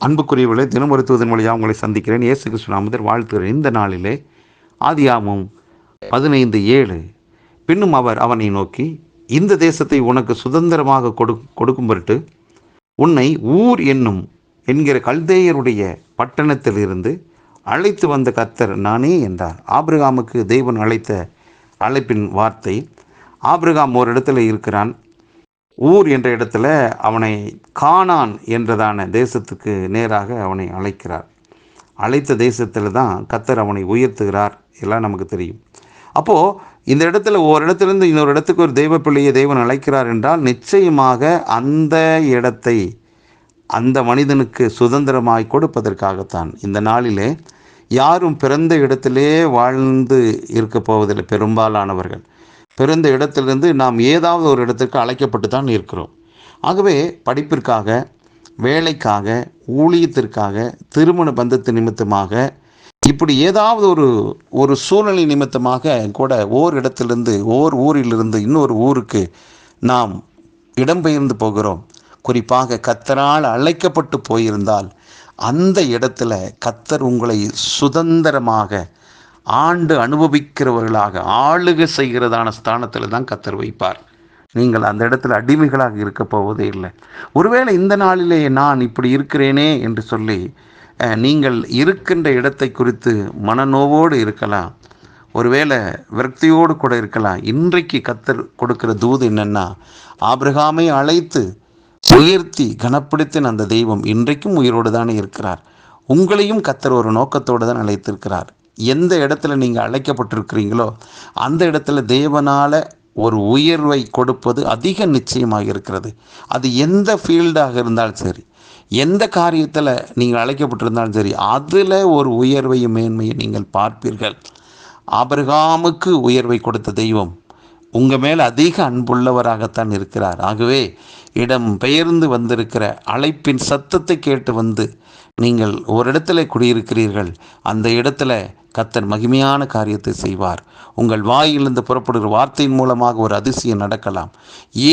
அன்புக்குரியவர்களே தினமருத்துவதன் வழியாக உங்களை சந்திக்கிறேன். இயேசு கிறிஸ்து வாழ்த்துகிறேன். இந்த நாளிலே ஆதியாமும் பதினைந்து ஏழு. பின்னும் அவர் அவனை நோக்கி இந்த தேசத்தை உனக்கு சுதந்திரமாக கொடு கொடுக்கும் பொருட்டு உன்னை ஊர் என்னும் என்கிற கல்தேயருடைய பட்டணத்திலிருந்து அழைத்து வந்த கத்தர் நானே என்றார். ஆபிரகாமுக்கு தேவன் அழைத்த அழைப்பின் வார்த்தை ஆபிரகாம் ஒரு இடத்துல இருக்கிறான். ஊர் என்ற இடத்துல அவனை கானான் என்றதான தேசத்துக்கு நேராக அவனை அழைக்கிறார். அழைத்த தேசத்தில் தான் கத்தர் அவனை உயர்த்துகிறார் எல்லாம் நமக்கு தெரியும். அப்போது இந்த இடத்துல ஒரு இடத்துலேருந்து இன்னொரு இடத்துக்கு ஒரு தெய்வ பிள்ளையை தெய்வன் அழைக்கிறார் என்றால் நிச்சயமாக அந்த இடத்தை அந்த மனிதனுக்கு சுதந்திரமாய் கொடுப்பதற்காகத்தான். இந்த நாளிலே யாரும் பிறந்த இடத்திலே வாழ்ந்து இருக்க போவதில்லை பெரும்பாலானவர்கள். பிறந்த இடத்திலிருந்து நாம் ஏதாவது ஒரு இடத்துக்கு அழைக்கப்பட்டு தான் இருக்கிறோம். ஆகவே படிப்பிற்காக வேலைக்காக ஊழியத்திற்காக திருமண பந்தத்து நிமித்தமாக இப்படி ஏதாவது ஒரு ஒரு சூழ்நிலை நிமித்தமாக கூட ஓர் இடத்திலிருந்து ஓர் ஊரிலிருந்து இன்னொரு ஊருக்கு நாம் இடம்பெயர்ந்து போகிறோம். குறிப்பாக கத்தரால் அழைக்கப்பட்டு போயிருந்தால் அந்த இடத்துல கத்தர் உங்களை சுதந்திரமாக ஆண்டு அனுபவிக்கிறவர்களாக ஆளுகை செய்கிறதான ஸ்தானத்தில் தான் கத்தர் வைப்பார். நீங்கள் அந்த இடத்துல அடிமைகளாக இருக்க போவதே இல்லை. ஒருவேளை இந்த நாளிலே நான் இப்படி இருக்கிறேனே என்று சொல்லி நீங்கள் இருக்கின்ற இடத்தை குறித்து மனநோவோடு இருக்கலாம். ஒருவேளை விரக்தியோடு கூட இருக்கலாம். இன்றைக்கு கத்தர் கொடுக்கிற தூது என்னென்னா ஆபிரகாமை அழைத்து உயர்த்தி கனப்படுத்தின அந்த தெய்வம் இன்றைக்கும் உயிரோடு தானே இருக்கிறார். உங்களையும் கத்தர் ஒரு நோக்கத்தோடு தான் அழைத்திருக்கிறார். எந்த இடத்துல நீங்கள் அழைக்கப்பட்டிருக்கிறீங்களோ அந்த இடத்துல தேவனால் ஒரு உயர்வை கொடுப்பது அதிக நிச்சயமாக இருக்கிறது. அது எந்த ஃபீல்டாக இருந்தாலும் சரி எந்த காரியத்தில் நீங்கள் அழைக்கப்பட்டிருந்தாலும் சரி அதில் ஒரு உயர்வையும் மேன்மையை நீங்கள் பார்ப்பீர்கள். ஆபரகாமுக்கு உயர்வை கொடுத்த தெய்வம் உங்கள் மேல் அதிக அன்புள்ளவராகத்தான் இருக்கிறார். ஆகவே இடம் பெயர்ந்து வந்திருக்கிற அழைப்பின் சத்தத்தை கேட்டு வந்து நீங்கள் ஒரு இடத்துல குடியிருக்கிறீர்கள். அந்த இடத்துல கத்தர் மகிமையான காரியத்தை செய்வார். உங்கள் வாயிலிருந்து புறப்படுகிற வார்த்தையின் மூலமாக ஒரு அதிசயம் நடக்கலாம்.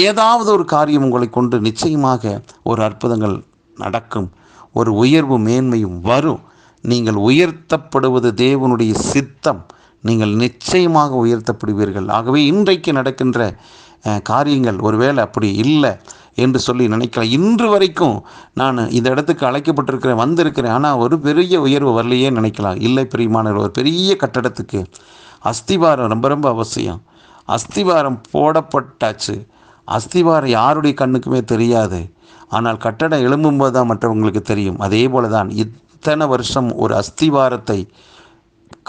ஏதாவது ஒரு காரியம் உங்களை கொண்டு நிச்சயமாக ஒரு அற்புதங்கள் நடக்கும். ஒரு உயர்வு மேன்மையும் வரும். நீங்கள் உயர்த்தப்படுவது தேவனுடைய சித்தம். நீங்கள் நிச்சயமாக உயர்த்தப்படுவீர்கள். ஆகவே இன்றைக்கு நடக்கின்ற காரியங்கள் ஒருவேளை அப்படி இல்லை என்று சொல்லி நினைக்கலாம். இன்று வரைக்கும் நான் இந்த இடத்துக்கு அழைக்கப்பட்டிருக்கிறேன் வந்திருக்கிறேன். ஆனால் ஒரு பெரிய உயர்வு வரலையே நினைக்கலாம். இல்லை பிரியமானவர் ஒரு பெரிய கட்டடத்துக்கு அஸ்திவாரம் ரொம்ப ரொம்ப அவசியம். அஸ்திவாரம் போடப்பட்டாச்சு. அஸ்திவாரம் யாருடைய கண்ணுக்குமே தெரியாது. ஆனால் கட்டடம் எழும்பும்போது தான் மற்றவங்களுக்கு தெரியும். அதே போல தான் இத்தனை வருஷம் ஒரு அஸ்திவாரத்தை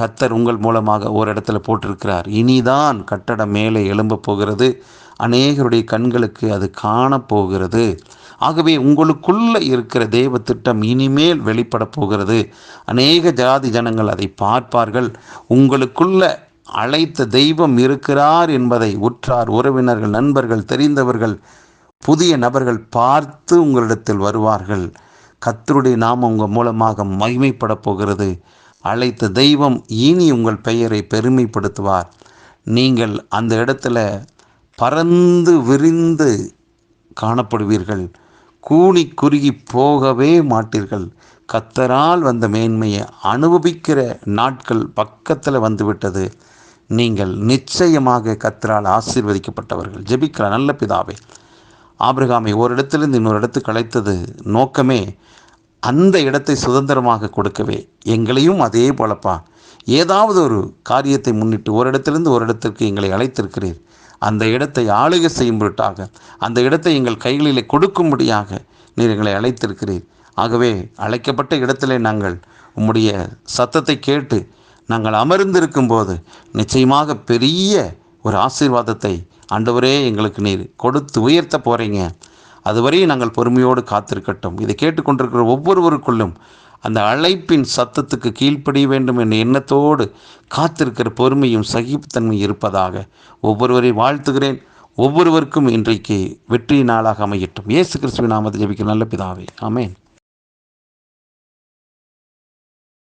கத்தர் உங்கள் மூலமாக ஒரு இடத்துல போட்டிருக்கிறார். இனிதான் கட்டடம் மேலே எழும்ப போகிறது. அநேகருடைய கண்களுக்கு அது காணப்போகிறது ஆகவே உங்களுக்குள்ள இருக்கிற தேவ திட்டம் இனிமேல் வெளிப்பட போகிறது. அநேக ஜாதி ஜனங்கள் அதை பார்ப்பார்கள். உங்களுக்குள்ள அழைத்த தெய்வம் இருக்கிறார் என்பதை உற்றார் உறவினர்கள் நண்பர்கள் தெரிந்தவர்கள் புதிய நபர்கள் பார்த்து உங்களிடத்தில் வருவார்கள். கத்தருடைய நாமம் உங்கள் மூலமாக மகிமைப்பட போகிறது. அழைத்த தெய்வம் இனி உங்கள் பெயரை பெருமைப்படுத்துவார். நீங்கள் அந்த இடத்துல பறந்து விரிந்து காணப்படுவீர்கள். கூணி குறுகி போகவே மாட்டீர்கள். கத்தரால் வந்த மேன்மையை அனுபவிக்கிற நாட்கள் பக்கத்தில் வந்துவிட்டது. நீங்கள் நிச்சயமாக கத்தரால் ஆசீர்வதிக்கப்பட்டவர்கள். ஜெபிக்கலாம். நல்ல பிதாவே. ஆபிரகாமை ஒரு இடத்திலிருந்து இன்னொரு இடத்துக்கு அழைத்தது நோக்கமே அந்த இடத்தை சுதந்திரமாக கொடுக்கவே எங்களையும் அதே போலப்பா. ஏதாவது ஒரு காரியத்தை முன்னிட்டு ஒரு இடத்திலிருந்து ஒரு இடத்திற்கு எங்களை அழைத்திருக்கிறீர். அந்த இடத்தை ஆளுகை செய்யும் பொருட்டாக அந்த இடத்தை எங்கள் கைகளிலே கொடுக்கும்படியாக நீர் எங்களை அழைத்திருக்கிறீர். ஆகவே அழைக்கப்பட்ட இடத்திலே நாங்கள் உம்முடைய சத்தத்தை கேட்டு நாங்கள் அமர்ந்திருக்கும் போது நிச்சயமாக பெரிய ஒரு ஆசீர்வாதத்தை ஆண்டவரே எங்களுக்கு நீர் கொடுத்து உயர்த்த போகிறீங்க அதுவரையும் நாங்கள் பொறுமையோடு காத்திருக்கட்டும். இதை கேட்டுக்கொண்டிருக்கிற ஒவ்வொருவருக்குள்ளும் அந்த அழைப்பின் சத்தத்துக்கு கீழ்ப்படிய வேண்டும் என்ற எண்ணத்தோடு காத்திருக்கிற பொறுமையும் சகிப்புத்தன்மையும் இருப்பதாக ஒவ்வொருவரை வாழ்த்துகிறேன். ஒவ்வொருவருக்கும் இன்றைக்கு வெற்றி நாளாக அமையட்டும். இயேசு கிறிஸ்துவின் நாமத்தை ஜெபிக்கிற நல்ல பிதாவே. ஆமேன்.